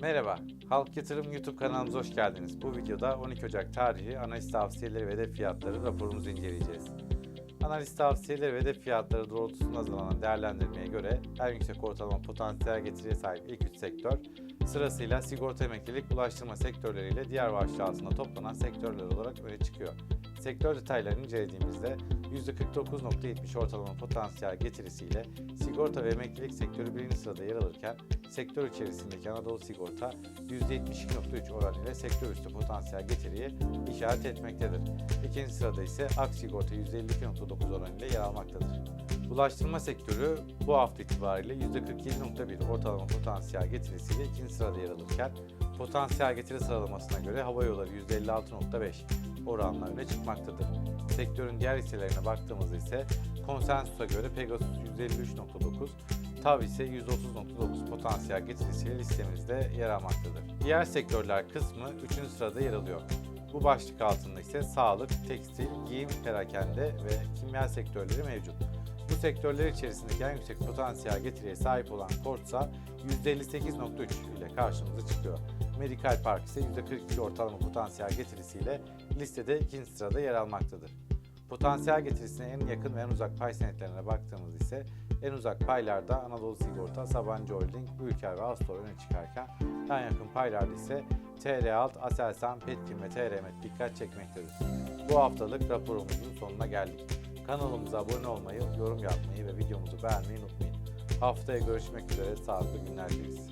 Merhaba, Halk Yatırım YouTube kanalımıza hoş geldiniz. Bu videoda 12 Ocak tarihi analiz tavsiyeleri ve hedef fiyatları raporumuzu inceleyeceğiz. Analiz tavsiyeleri ve hedef fiyatları doğrultusunda hazırlanan değerlendirmeye göre en yüksek ortalama potansiyel getiriye sahip ilk 3 sektör sırasıyla sigorta emeklilik, ulaştırma sektörleriyle diğer başlığı altında toplanan sektörler olarak öne çıkıyor. Sektör detaylarını incelediğimizde %49.70 ortalama potansiyel getirisiyle sigorta ve emeklilik sektörü birinci sırada yer alırken sektör içerisindeki Anadolu Sigorta %72.3 oran ile sektör üstü potansiyel getiriyi işaret etmektedir. İkinci sırada ise Ak Sigorta %52.9 oran ile yer almaktadır. Ulaştırma sektörü bu hafta itibariyle %47.1 ortalama potansiyel getirisiyle ikinci sırada yer alırken potansiyel getiri sıralamasına göre hava yolları %56.5 oranla öne çıkmaktadır. Sektörün diğer hisselerine baktığımızda ise konsensusa göre Pegasus %53.9, TAV ise %30.9 potansiyel getirisiyle listemizde yer almaktadır. Diğer sektörler kısmı 3. sırada yer alıyor. Bu başlık altında ise sağlık, tekstil, giyim, perakende ve kimya sektörleri mevcut. Bu sektörler içerisindeki en yüksek potansiyel getiriye sahip olan Kortsa %58.3 ile karşımıza çıkıyor. Medical Park ise %42 ortalama potansiyel getirisiyle listede ikinci sırada yer almaktadır. Potansiyel getirisine en yakın ve en uzak pay senetlerine baktığımız ise en uzak paylarda Anadolu Sigorta, Sabancı Holding, Ülker ve Astor öne çıkarken en yakın paylarda ise TR Alt, Aselsan, Petkim ve TRMet dikkat çekmektedir. Bu haftalık raporumuzun sonuna geldik. Kanalımıza abone olmayı, yorum yapmayı ve videomuzu beğenmeyi unutmayın. Haftaya görüşmek üzere, sağlıklı günler dileriz.